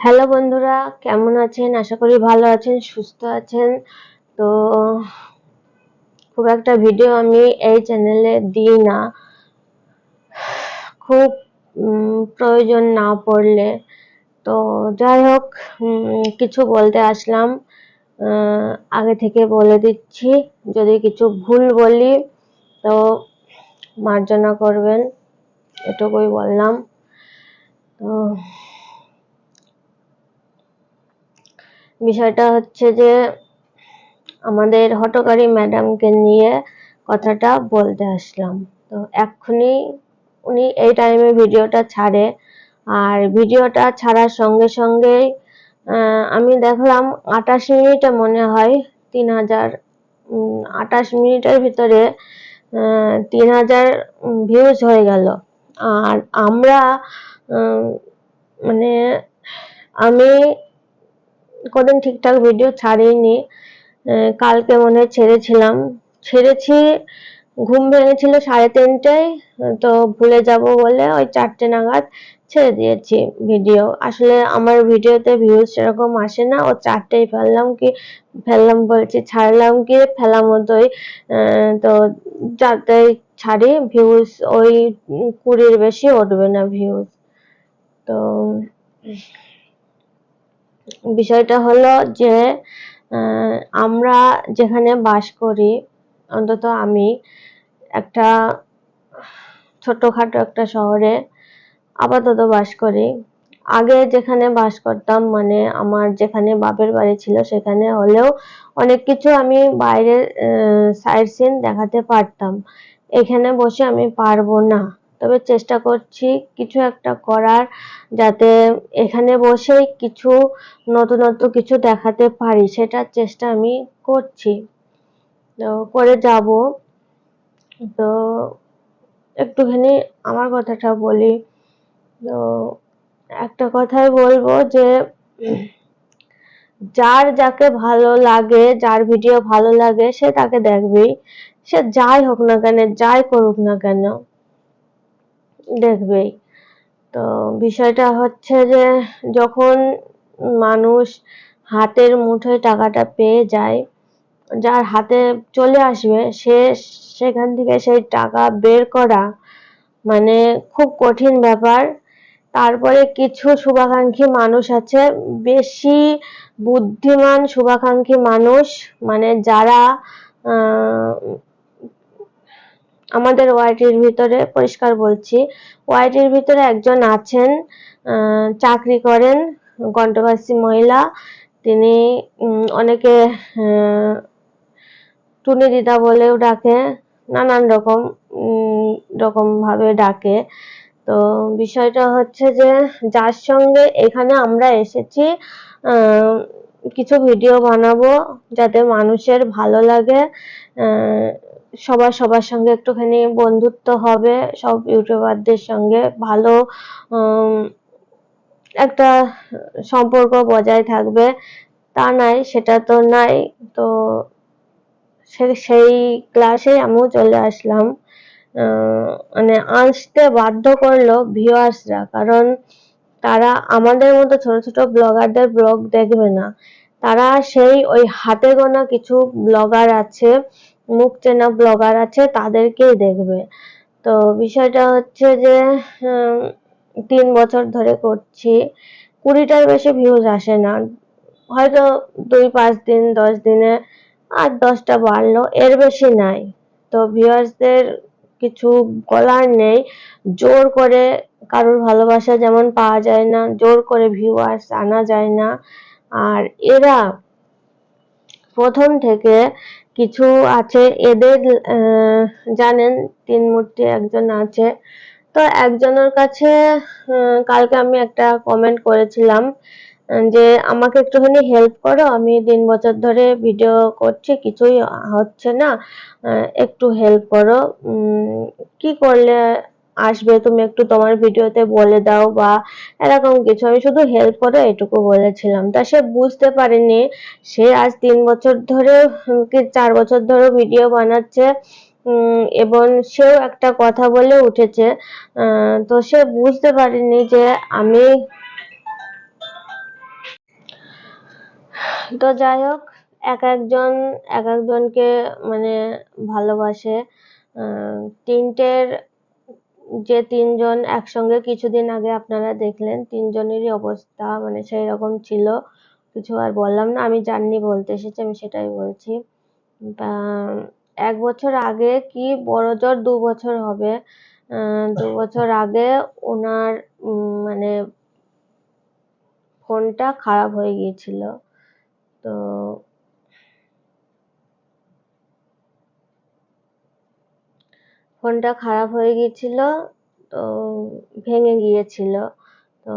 Hello বন্ধুরা, কেমন আছেন? আশা করি ভালো আছেন, সুস্থ আছেন। তো, খুব একটা ভিডিও আমি এই চ্যানেলে দিই না। খুব প্রয়োজন না পড়লে। তো, যাই হোক কিছু বলতে আসলাম। আগে থেকে বলে দিচ্ছি, যদি কিছু ভুল বলি, তো মার্জনা করবেন, এটুকুই বললাম। তো বিষয়টা হচ্ছে যে আমাদের হটকারী ম্যাডামকে নিয়ে কথাটা বলতে আসলাম। তো এক্ষুনি উনি এই টাইমে ভিডিওটা ছাড়ে। আর ভিডিওটা ছাড়ার সঙ্গে সঙ্গেই আমি দেখলাম আটাশ মিনিটে মনে হয় তিন হাজার আটাশ মিনিটের ভিতরে তিন হাজার ভিউজ হয়ে গেল। আর আমরা মানে আমি কদিন ঠিকঠাক ভিডিও ছাড়িনি। কালকে মনে হয় ছেড়েছিলাম। ছেড়েছি, ঘুম ভেঙেছিল সাড়ে তিনটায়, তো ভুলে যাব বলে ওই চারটে নাগাদ ছেড়ে দিয়েছি ভিডিও আসলে আমার ভিডিওতে ভিউজ সেরকম আসে না, ও চারটেই ফেললাম কি, ফেললাম বলছি ছাড়লাম কি, ফেলার মতোই তো যাতে ছাড়ি ভিউজ ওই কুড়ির বেশি উঠবে না ভিউজ তো বিষয়টা হলো যে আমরা যেখানে বাস করি, অন্তত আমি একটা ছোটখাটো একটা শহরে আপাতত বাস করি। আগে যেখানে বাস করতাম মানে আমার যেখানে বাপের বাড়ি ছিল, সেখানে হলেও অনেক কিছু আমি বাইরের সাইড সিন দেখাতে পারতাম। এখানে বসে আমি পারব না। তবে চেষ্টা করছি কিছু একটা করার যাতে এখানে বসেই কিছু নতুনত্ব কিছু দেখাতে পারি সেটার চেষ্টা আমি করছি। তো করে যাব। তো একটুখানি আমার কথাটা বলি। তো একটা কথাই বলব যে, যার যাকে ভালো লাগে, যার ভিডিও ভালো লাগে, সে তাকে দেখবেই। সে যাই হোক না কেন, যাই করুক না কেন দেখবেই। তো বিষয়টা হচ্ছে যে, যখন মানুষ হাতের মুঠোয় টাকাটা পেয়ে যায়, যার হাতে চলে আসবে, সে সেখান থেকে সেই টাকা বের করা মানে খুব কঠিন ব্যাপার। তারপরে কিছু শুভাকাঙ্ক্ষী মানুষ আছে, বেশি বুদ্ধিমান শুভাকাঙ্ক্ষী মানুষ মানে যারা আমাদের ওয়াইটির ভিতরে পরিষ্কার বলছি, ওয়াইটির ভিতরে একজন আছেন চাকরি করেন কণ্ঠবাসী মহিলা। তিনি অনেকে টুনি দিদা বলেও ডাকে, নানান রকম রকম ভাবে ডাকে। তো বিষয়টা হচ্ছে যে, যার সঙ্গে এখানে আমরা এসেছি কিছু ভিডিও বানাবো যাতে মানুষের ভালো লাগে সবার সবার সঙ্গে একটুখানি বন্ধুত্ব হবে, সব ইউটিউবারদের সঙ্গে ভালো একটা সম্পর্ক বজায় থাকবে। তা নাই, সেটা তো নাই। তো সেই ক্লাসে আমিও চলে আসলাম। মানে আসতে বাধ্য করল ভিউয়ার্সরা কারণ তারা আমাদের মতো ছোট ছোট ব্লগারদের ব্লগ দেখবে না। তারা সেই ওই হাতে গোনা কিছু ব্লগার আছে। মুখ চেনা ব্লগার আছে, তাদেরকেই দেখবে। তো বিষয়টা হচ্ছে যে তিন বছর ধরে করছি, কুড়িটার বেশি ভিউজ আসে না। হয়তো দুই, পাঁচ দিন, দশ দিনে আর দশটা বাড়লো, এর বেশি নাই। তো ভিউয়ার্সদের কিছু বলার নেই। জোর করে কারোর ভালোবাসা যেমন পাওয়া যায় না, জোর করে ভিউয়ার্স আনা যায় না। আর এরা প্রথম থেকে কিছু আছে। এদের জানেন, তিন মূর্তি একজন আছে। তো একজনের কাছে কালকে আমি একটা কমেন্ট করেছিলাম যে আমাকে একটুখানি হেল্প করো, আমি তিন বছর ধরে ভিডিও করছি, কিছুই হচ্ছে না একটু হেল্প করো। কি করলে আসবে, তুমি একটু তোমার ভিডিওতে বলে দাও বা এরকম কিছু। আমি শুধু হেল্প করো এটুকু বলেছিলাম। তা সে বুঝতে পারেনি। সে আজ তিন বছর ধরে কি চার বছর ধরে ভিডিও বানাচ্ছে এবং সেও একটা কথা বলে উঠেছে। তো সে বুঝতে পারেনি যে আমি তো যাই হোক, এক একজন, এক একজনকে মানে ভালোবাসে। তিনটের যে তিনজন একসঙ্গে কিছুদিন আগে আপনারা দেখলেন, তিনজনেরই অবস্থা মানে সেই রকম ছিল। কিছু আর বললাম না, আমি জাননি বলতে এসেছি, আমি সেটাই বলছি। এক বছর আগে কি বড় জোর দু বছর হবে। দু বছর আগে ওনার মানে ফোনটা খারাপ হয়ে গিয়েছিল। তো ফোনটা খারাপ হয়ে গিয়েছিল, তো ভেঙে গিয়েছিল। তো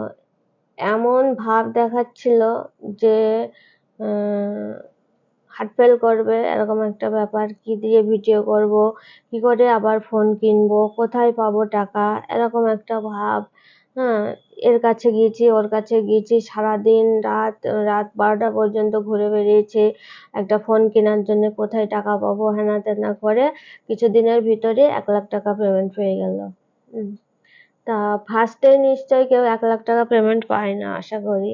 এমন ভাব দেখাচ্ছিল যে হার্ট ফেল করবে, এরকম একটা ব্যাপার। কি দিয়ে ভিডিও করব? কি করে আবার ফোন কিনবো? কোথায় পাবো টাকা? এরকম একটা ভাব হ্যাঁ এর কাছে গিয়েছি, ওর কাছে গিয়েছি, সারাদিন রাত রাত বারোটা পর্যন্ত ঘুরে বেরিয়েছে একটা ফোন কেনার জন্য কোথায় টাকা পাবো হেনা তেনা করে কিছুদিনের ভিতরে এক লাখ টাকা পেমেন্ট হয়ে গেল। তা ফার্স্টে নিশ্চয়ই কেউ এক লাখ টাকা পেমেন্ট পায় না, আশা করি।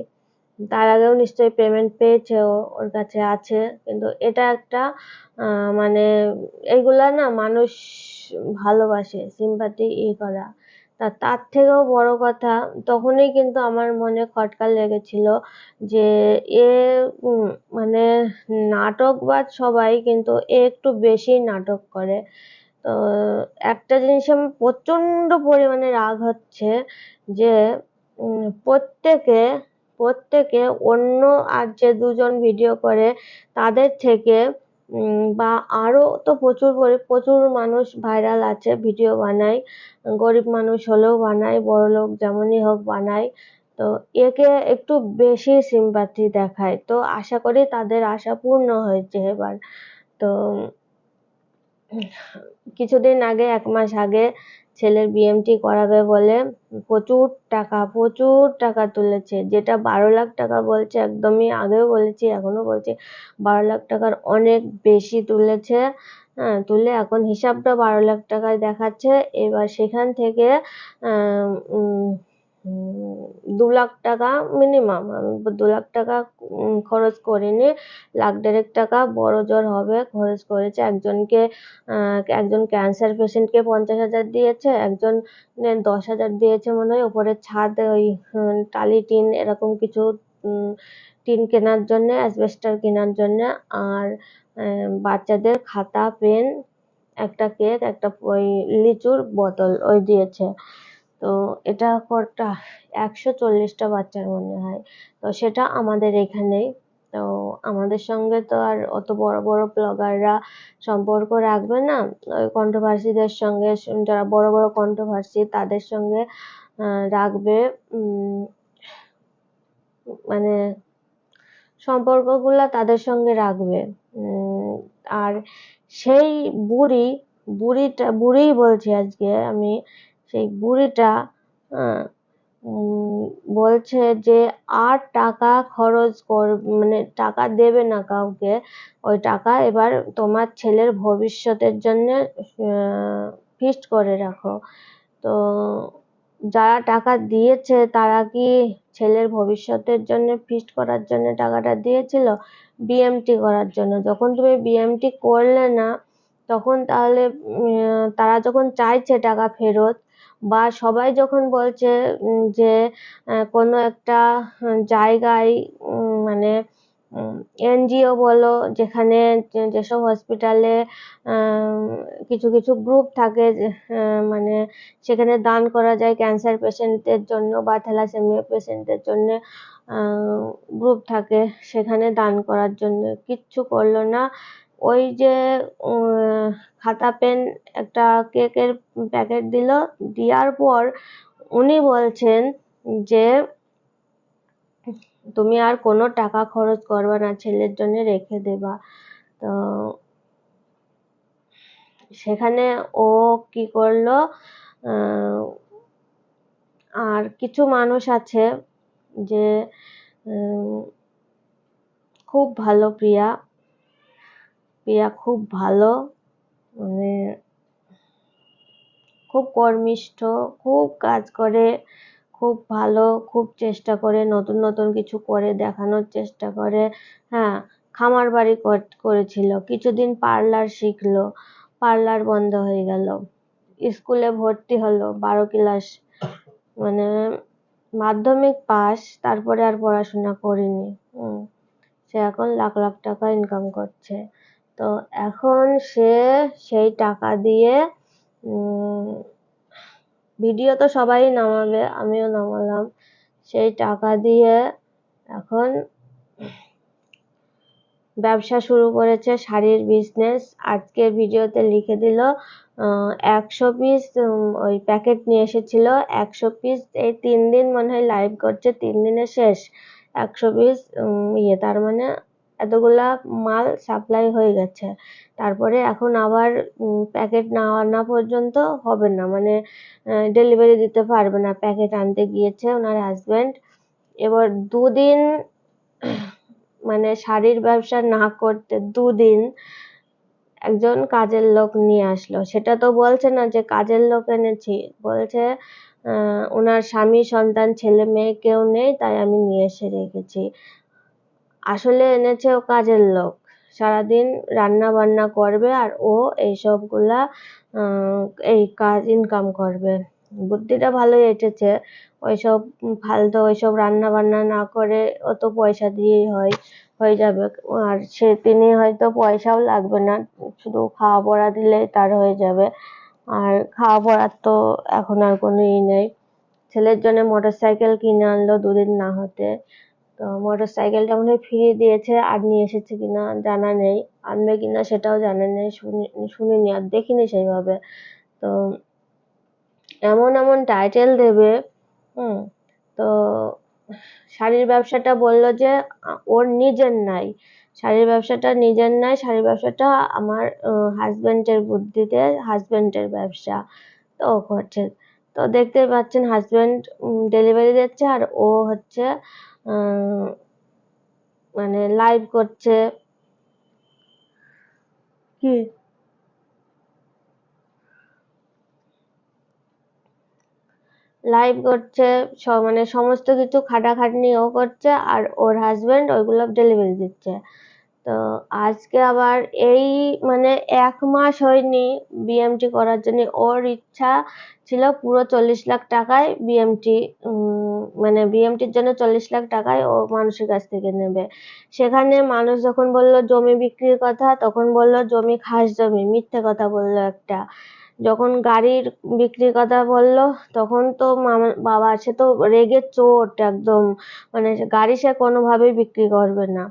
তার আগেও নিশ্চয়ই পেমেন্ট পেয়েছে ওর কাছে আছে। কিন্তু এটা একটা মানে এইগুলা না মানুষ ভালোবাসে সিম্পাথি ই করা। তা তার থেকেও বড় কথা, তখনই কিন্তু আমার মনে খটকা লেগেছিল যে এ মানে নাটকবাদ সবাই কিন্তু এ একটু বেশি নাটক করে। তো একটা জিনিস আমার প্রচণ্ড পরিমাণে রাগ হচ্ছে যে প্রত্যেকে প্রত্যেকে অন্য আর যে দুজন ভিডিও করে, তাদের থেকে বা আরও তো প্রচুর পরি- প্রচুর মানুষ ভাইরাল আছে ভিডিও বানায়, গরিব মানুষ হলেও বানায়, বড় লোক যেমনই হোক বানায়, তো একে একটু বেশি সিম্পাথি দেখায়, তো আশা করি তাদের আশা পূর্ণ হয়েছে এবার, তো কিছুদিন আগে, এক মাস আগে ছেলের বিএমটি করাবে বলে প্রচুর টাকা প্রচুর টাকা তুলেছে। যেটা বারো লাখ টাকা বলছে, একদমই আগেও বলেছি, এখনও বলছি, বারো লাখ টাকার অনেক বেশি তুলেছে। হ্যাঁ তুলে এখন হিসাবটা বারো লাখ টাকায় দেখাচ্ছে। এবার সেখান থেকে দু লাখ টাকা মিনিমাম আমি দু লাখ টাকা খরচ করিনি লাখ দেড়েক টাকা বড় জোর হবে, খরচ করেছে। একজনকে একজন ক্যান্সার পেশেন্টকে পঞ্চাশ হাজার দিয়েছে, একজন দশ হাজার দিয়েছে মনে হয়। ওপরে ছাদ, ওই টালি টিন এরকম কিছু টিন কেনার জন্য অ্যাসবেস্টার কেনার জন্য। আর বাচ্চাদের খাতা, পেন, একটা কেক, একটা ওই লিচুর বোতল ওই দিয়েছে। তো এটা কটা একশো চল্লিশটা বাচ্চার মনে হয়। তো সেটা আমাদের এখানেই তো আমাদের সঙ্গে তো আর অত বড় বড় ব্লগাররা সম্পর্ক রাখবে না। ওই কন্ট্রোভার্সিদের সঙ্গে, যারা বড় বড় কন্ট্রোভার্সি তাদের সঙ্গে রাখবে। মানে সম্পর্কগুলা তাদের সঙ্গে রাখবে। আর সেই বুড়ি, বুড়িটা, বুড়িই বলছি আজকে আমি সেই বুড়িটা বলছে যে আর টাকা খরচ কর মানে টাকা দেবে না কাউকে। ওই টাকা এবার তোমার ছেলের ভবিষ্যতের জন্য ফিক্সড করে রাখো। তো যারা টাকা দিয়েছে, তারা কি ছেলের ভবিষ্যতের জন্য ফিক্সড করার জন্য টাকাটা দিয়েছিল? বিএমটি করার জন্য। যখন তুমি বিএমটি করলে না, তখন তাহলে তারা যখন চাইছে টাকা ফেরত বা সবাই যখন বলছে যে কোনো একটা জায়গায় মানে এনজিও বলো, যেখানে যেসব হসপিটালে কিছু কিছু গ্রুপ থাকে মানে সেখানে দান করা যায় ক্যান্সার পেশেন্টদের জন্য বা থ্যালাসেমিয়া পেশেন্টদের জন্য গ্রুপ থাকে, সেখানে দান করার জন্য। কিচ্ছু করল না। ওই যে খাতা পেন একটা কেকের প্যাকেট দিল। দেওয়ার পর উনি বলছেন যে, তুমি আর কোনো টাকা খরচ করবে না, ছেলের জন্য রেখে দেবা। তো সেখানে ও কি করল আর কিছু মানুষ আছে যে খুব ভালো প্রিয়া। প্রিয়া খুব ভালো মানে খুব কর্মিষ্ঠ, খুব কাজ করে, খুব ভালো, খুব চেষ্টা করে, নতুন নতুন কিছু করে, দেখানোর চেষ্টা করে হ্যাঁ খামার বাড়ি করেছিল, কিছুদিন পার্লার শিখলো, পার্লার বন্ধ হয়ে গেল, স্কুলে ভর্তি হলো, বারো ক্লাস মানে মাধ্যমিক পাস, তারপরে আর পড়াশোনা করিনি সে এখন লাখ লাখ টাকা ইনকাম করছে। তো এখন সে সেই টাকা দিয়ে ভিডিও তো সবাই নামাবে, আমিও নামালাম। সেই টাকা দিয়ে এখন ব্যবসা শুরু করেছে শাড়ির বিজনেস আজকে ভিডিওতে লিখে দিল একশো পিস ওই প্যাকেট নিয়ে এসেছিল। একশো পিস এই তিন দিন মনে হয় লাইভ করছে, তিন দিনে শেষ। একশো পিস ইয়ে তার মানে এতগুলা মাল সাপ্লাই হয়ে গেছে। তারপরে এখন আবার প্যাকেট না আনা পর্যন্ত হবে না। মানে ডেলিভারি দিতে পারবে না। প্যাকেট আনতে গিয়েছে ওনার হাজব্যান্ড এবার দুদিন মানে শাড়ির ব্যবসা না করতে দুদিন একজন কাজের লোক নিয়ে আসলো। সেটা তো বলছে না যে কাজের লোক এনেছি। বলছে ওনার স্বামী, সন্তান, ছেলে, মেয়ে কেউ নেই, তাই আমি নিয়ে এসে রেখেছি। আসলে এনেছে ও কাজের লোক। সারাদিন রান্না বান্না করবে আর ও এইসবগুলা এই কাজ ইনকাম করবে। বুদ্ধিটা ভালোই এসেছে ওইসব ফালতু ওইসব রান্না বান্না না করে অত পয়সা দিয়েই হয়, হয়ে যাবে। আর সে তিনি হয়তো পয়সাও লাগবে না, শুধু খাওয়া পড়া দিলেই তার হয়ে যাবে। আর খাওয়া পড়ার তো এখন আর কোনো ই নেই। ছেলের জন্য মোটর সাইকেল কিনে আনলো দুদিন না হতে। তো মোটর সাইকেলটা মনে ফিরিয়ে দিয়েছে, আর নিয়ে এসেছে কিনা জানা নেই। আনবে কিনা সেটাও জানা নেই, শুনি, শুনিনি আর দেখিনি সেইভাবে। তো এমন এমন টাইটেল দেবে, হুম, তো শাড়ির ব্যবসাটা বলল যে, ওর নিজের নাই। শাড়ির ব্যবসাটা নিজের নাই, শাড়ির ব্যবসাটা আমার হাজব্যান্ডের বুদ্ধিতে হাজব্যান্ডের ব্যবসা তো করছে। তো দেখতে পাচ্ছেন হাজব্যান্ড ডেলিভারি দিচ্ছে আর ও হচ্ছে মানে লাইভ করছে। কি? লাইভ করছে মানে সমস্ত কিছু খাটাখাটনি ও করছে আর ওর হাজব্যান্ড ওইগুলো ডেলিভারি দিচ্ছে। তো আজকে আবার এই মানে এক মাস হয়নি বিএমটি করার জন্য। ওর ইচ্ছা ছিল পুরো চল্লিশ লাখ টাকায় বিএমটি মানে বিএমটির জন্য চল্লিশ লাখ টাকায় ও মানুষের কাছ থেকে নেবে। সেখানে মানুষ যখন বলল জমি বিক্রির কথা, তখন বলল জমি খাস জমি, মিথ্যে কথা বলল একটা। যখন গাড়ির বিক্রির কথা বলল, তখন তো মামা, বাবা, সে তো রেগে চোট একদম। মানে গাড়ি সে কোনোভাবেই বিক্রি করবে না।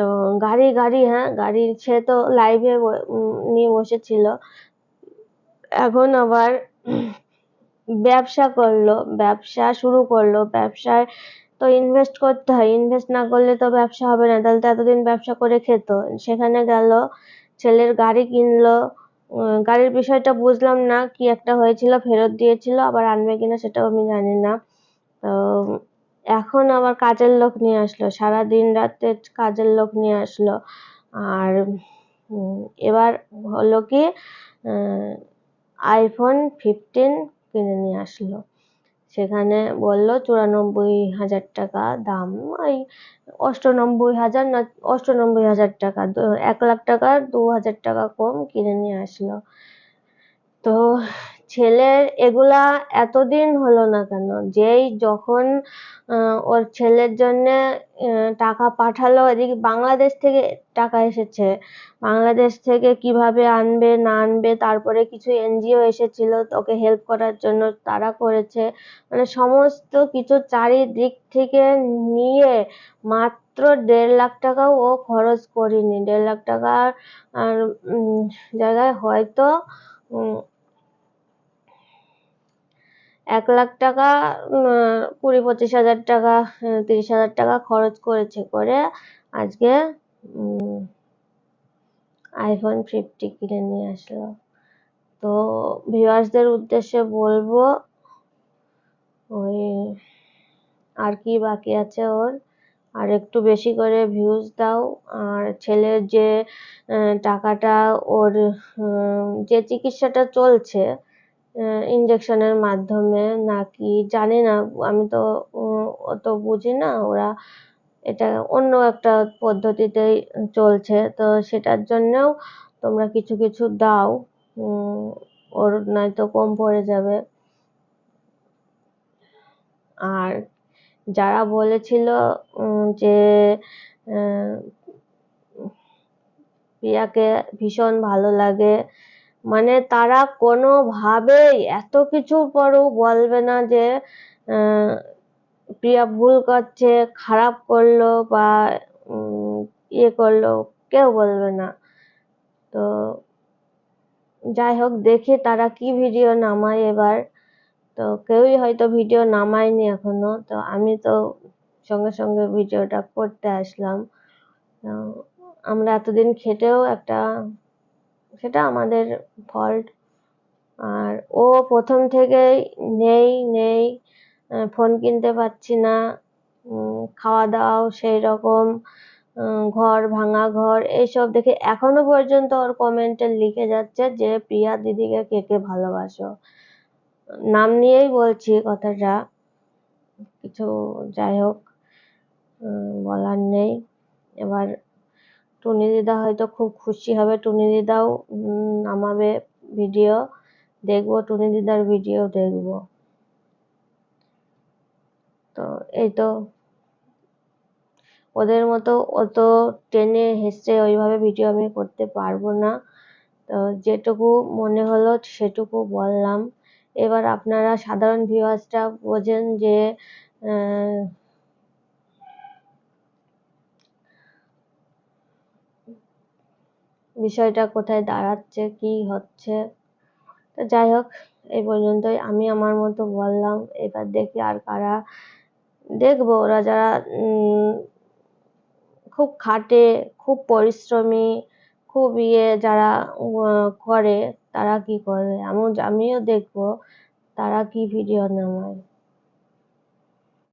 তো গাড়ি গাড়ি হ্যাঁ গাড়ি সে তো লাইভে নিয়ে বসেছিল। এখন আবার ব্যবসা করল, ব্যবসা শুরু করল। ব্যবসায় তো ইনভেস্ট করতে হয় ইনভেস্ট না করলে তো ব্যবসা হবে না। তাহলে তো এতদিন ব্যবসা করে খেত। সেখানে গেল, ছেলের গাড়ি কিনলো। গাড়ির বিষয়টা বুঝলাম না, কি একটা হয়েছিল, ফেরত দিয়েছিল, আবার আনবে কিনা সেটাও আমি জানি না। তো এখন আবার কাজের লোক নিয়ে আসলো সারা দিন রাতে কাজের লোক নিয়ে আসলো। আর এবার হলো কি আইফোন ফিফটিন কিনে নিয়ে আসলো। সেখানে বলল চুরানব্বই হাজার টাকা দাম, ওই অষ্টানব্বই হাজার না, অষ্টানব্বই হাজার টাকা এক লাখ টাকার দু হাজার টাকা কম কিনে নিয়ে আসলো। তো ছেলের এগুলা এতদিন হলো না কেন? যেই যখন ওর ছেলের জন্যে টাকা পাঠালো, এদিকে বাংলাদেশ থেকে টাকা এসেছে। বাংলাদেশ থেকে কীভাবে আনবে, না আনবে, তারপরে কিছু এনজিও এসেছিল, ওকে হেল্প করার জন্য তারা করেছে। মানে সমস্ত কিছু চারিদিক থেকে নিয়ে মাত্র দেড় লাখ টাকাও ও খরচ করেনি। দেড় লাখ টাকার জায়গায় হয়তো এক লাখ টাকা কুড়ি পঁচিশ হাজার টাকা তিরিশ হাজার টাকা খরচ করেছে করে আজকে আইফোন ফিফটি কিনে নিয়ে আসলো। তো ভিউয়ার্সদের উদ্দেশ্যে বলব, ওই, আর কি বাকি আছে ওর? আর একটু বেশি করে ভিউজ দাও। আর ছেলের যে টাকাটা ওর যে চিকিৎসাটা চলছে ইঞ্জেকশনের মাধ্যমে নাকি জানি না, আমি তো অত বুঝি না, ওরা এটা অন্য একটা পদ্ধতিতেই চলছে, তো সেটার জন্যও তোমরা কিছু কিছু দাও ওর নয়তো কম পড়ে যাবে। আর যারা বলেছিল যে প্রিয়াকে ভীষণ ভালো লাগে মানে তারা কোনোভাবেই এত কিছুর পরও বলবে না যে প্রিয়া ভুল করছে, খারাপ করল বা ইয়ে করল, কেউ বলবে না। তো যাই হোক, দেখি তারা কি ভিডিও নামায় এবার। তো কেউই হয়তো ভিডিও নামায়নি এখনও। তো আমি তো সঙ্গে সঙ্গে ভিডিওটা করতে আসলাম। আমরা এতদিন খেটেও একটা সেটা আমাদের ফল্ট আর ও প্রথম থেকেই নেই নেই ফোন কিনতে পারছি না খাওয়া দাওয়াও সেই রকম ঘর ভাঙা ঘর, এইসব দেখে এখনও পর্যন্ত ওর কমেন্টে লিখে যাচ্ছে যে, প্রিয়া দিদিকে কে কে ভালোবাসো? নাম নিয়েই বলছি কথাটা। কিছু যাই হোক বলার নেই। এবার টুনি দিদা হয়তো খুব খুশি হবে। টুনি দিদাও নামাবে ভিডিও। দেখব, টুনি দিদার ভিডিও দেখব। তো এই তো। ওদের মতো অত টেনে হেসে ওইভাবে ভিডিও আমি করতে পারব না। তো যেটুকু মনে হলো সেটুকু বললাম। এবার আপনারা সাধারণ ভিউয়ার্সটা বোঝেন যে বিষয়টা কোথায় দাঁড়াচ্ছে, কি হচ্ছে? তো যাই হোক এই পর্যন্তই। আমি আমার মতো বললাম, এবার দেখি আর কারা দেখব। ওরা যারা খুব খাটে, খুব পরিশ্রমী, খুব ইয়ে যারা করে, তারা কি করে আমিও আমিও দেখব, তারা কি ভিডিও নামায়